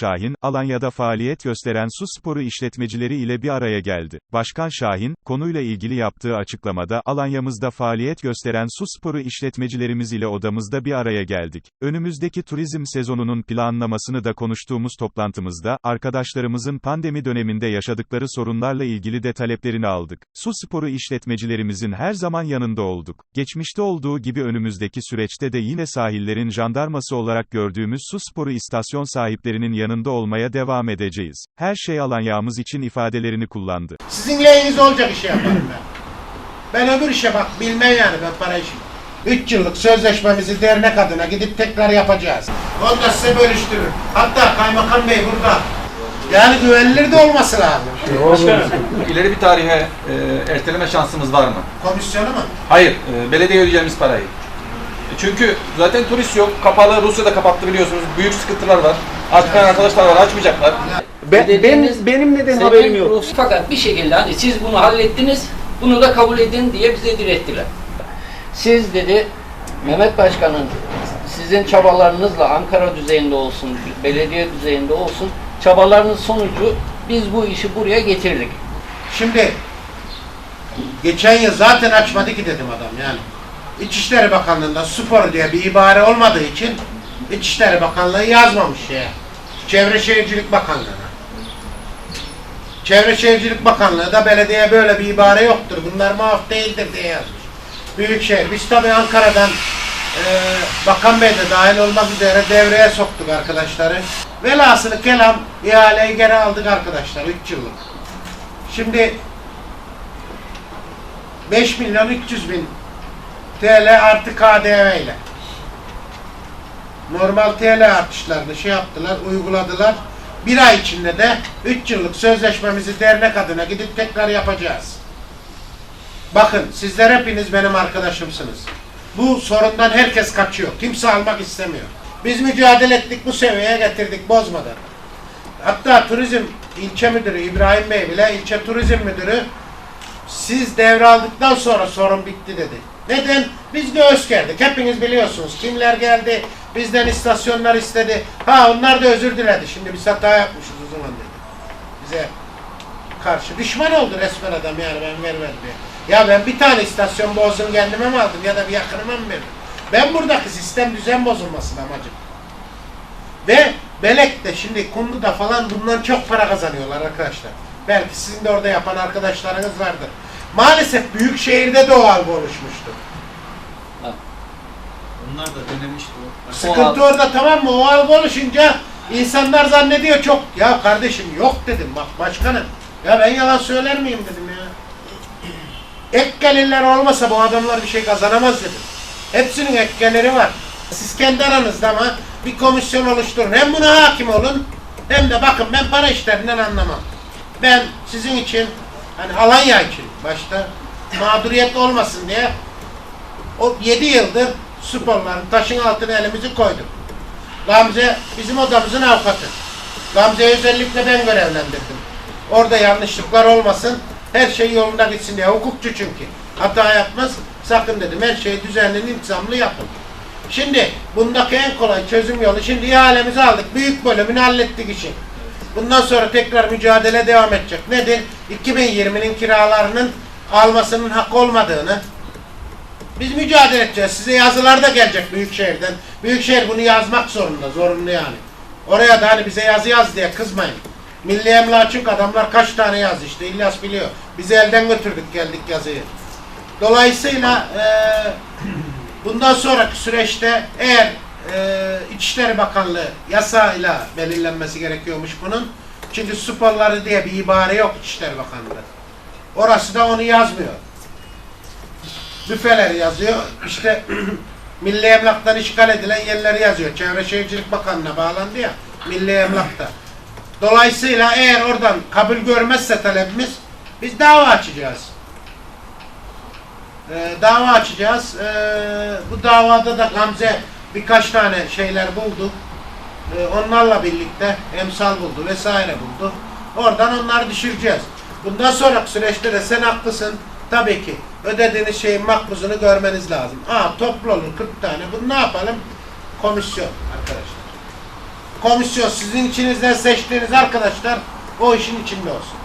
Şahin, Alanya'da faaliyet gösteren su sporu işletmecileri ile bir araya geldi. Başkan Şahin, konuyla ilgili yaptığı açıklamada, Alanya'mızda faaliyet gösteren su sporu işletmecilerimiz ile odamızda bir araya geldik. Önümüzdeki turizm sezonunun planlamasını da konuştuğumuz toplantımızda, arkadaşlarımızın pandemi döneminde yaşadıkları sorunlarla ilgili de taleplerini aldık. Su sporu işletmecilerimizin her zaman yanında olduk. Geçmişte olduğu gibi önümüzdeki süreçte de yine sahillerin jandarması olarak gördüğümüz su sporu istasyon sahiplerinin yanında olmaya devam edeceğiz. Her şey Alanya'mız için ifadelerini kullandı. Sizin lehinize olacak işi yaparım ben. Ben öbür işe bak bilmem yani ben para işim. 3 yıllık sözleşmemizi dernek adına gidip tekrar yapacağız. Onu da size bölüştürür. Hatta kaymakam bey burada. Yani güvenilir de olması lazım. Başkanım, ileri bir tarihe e, erteleme şansımız var mı? Komisyonu mu? Hayır, e, belediye ödeyeceğimiz parayı. E, Çünkü zaten turist yok, kapalı, Rusya'da kapattı biliyorsunuz, büyük sıkıntılar var. Açmayan arkadaşlar var, açmayacaklar. Ben, Dediğiniz- benim neden haberim yok? Fakat bir şekilde hani siz bunu hallettiniz, bunu da kabul edin diye bize direttiler. Siz dedi, Mehmet Başkan'ın sizin çabalarınızla Ankara düzeyinde olsun, belediye düzeyinde olsun, çabalarınız sonucu biz bu işi buraya getirdik. Şimdi geçen yıl zaten açmadı ki dedim adam yani. İçişleri Bakanlığı'nda spor diye bir ibare olmadığı için İçişleri Bakanlığı yazmamış şeye. Çevre Şehircilik Bakanlığı'na. Çevre Şehircilik Bakanlığı da belediye böyle bir ibare yoktur. Bunlar muaf değildir diye yazmış. Büyükşehir. Biz tabii Ankara'dan e, Bakan Bey de dahil olmak üzere devreye soktuk arkadaşları. Velhasılı kelam ihaleyi geri aldık arkadaşlar 3 yıllık. Şimdi 5 milyon 300 bin TL artı KDV ile normal TL artışlarını şey yaptılar, uyguladılar. Bir ay içinde de 3 yıllık sözleşmemizi dernek adına gidip tekrar yapacağız. Bakın sizler hepiniz benim arkadaşımsınız. Bu sorundan herkes kaçıyor. Kimse almak istemiyor. Biz mücadele ettik bu seviyeye getirdik bozmadan. Hatta turizm ilçe müdürü İbrahim Bey bile ilçe turizm müdürü siz devraldıktan sonra sorun bitti dedi. Neden? Biz göğüs gerdik. Hepiniz biliyorsunuz. Kimler geldi? Bizden istasyonlar istedi. Ha onlar da özür diledi. Şimdi biz hata yapmışız o zaman dedi. Bize karşı. Düşman oldu resmen adam yani ben vermedim diye. Ya ben bir tane istasyon bozdum kendime mi aldım ya da bir yakınıma mı verdim? Ben buradaki sistem düzen bozulmasın amacım. Ve Belek'te şimdi Kundu'da falan bundan çok para kazanıyorlar arkadaşlar. Belki sizin de orada yapan arkadaşlarınız vardır. Maalesef büyük şehirde de o algı oluşmuştu. Onlar da denemişti o. Sıkıntı orada tamam mı? O algı oluşunca insanlar zannediyor çok. Ya kardeşim yok dedim bak başkanım. Ya ben yalan söyler miyim dedim ya. Ek gelirler olmasa bu adamlar bir şey kazanamaz dedim. Hepsinin ek geliri var. Siz kendi aranızda ama bir komisyon oluşturun. Hem buna hakim olun hem de bakın ben para işlerinden anlamam. Ben sizin için hani Alanya için başta mağduriyet olmasın diye o 7 yıldır sporların taşın altına elimizi koyduk. Gamze bizim odamızın avukatı. Gamze'yi özellikle ben görevlendirdim. Orada yanlışlıklar olmasın, her şey yolunda gitsin diye. Hukukçu çünkü. Hata yapmaz, sakın dedim. Her şeyi düzenli, intizamlı yapın. Şimdi bundaki en kolay çözüm yolu, şimdi ihalemizi aldık. Büyük bölümünü hallettik işin. Bundan sonra tekrar mücadele devam edecek. Nedir? 2020'nin kiralarının almasının hak olmadığını, biz mücadele edeceğiz. Size yazılar da gelecek Büyükşehir'den. Büyükşehir bunu yazmak zorunda, zorunlu yani. Oraya da hani bize yazı yaz diye kızmayın. Milli Emlak çünkü adamlar kaç tane yaz işte İlyas biliyor. Bizi elden götürdük geldik yazıyı. Dolayısıyla eee bundan sonraki süreçte eğer eee İçişleri Bakanlığı yasayla belirlenmesi gerekiyormuş bunun. Çünkü sporları diye bir ibare yok İçişleri Bakanlığı. Orası da onu yazmıyor büfeler yazıyor. İşte Milli Emlak'tan işgal edilen yerleri yazıyor. Çevre Şehircilik Bakanlığı'na bağlandı ya. Milli Emlak'ta. Dolayısıyla eğer oradan kabul görmezse talebimiz biz dava açacağız. Ee, dava açacağız. Ee, bu davada da Gamze birkaç tane şeyler buldu. Ee, onlarla birlikte emsal buldu vesaire buldu. Oradan onları düşüreceğiz. Bundan sonraki süreçte de sen haklısın. Tabii ki ödediğiniz şeyin makbuzunu görmeniz lazım. Aa toplu olur 40 tane. Bunu ne yapalım? Komisyon arkadaşlar. komisyon sizin içinizden seçtiğiniz arkadaşlar o işin içinde olsun.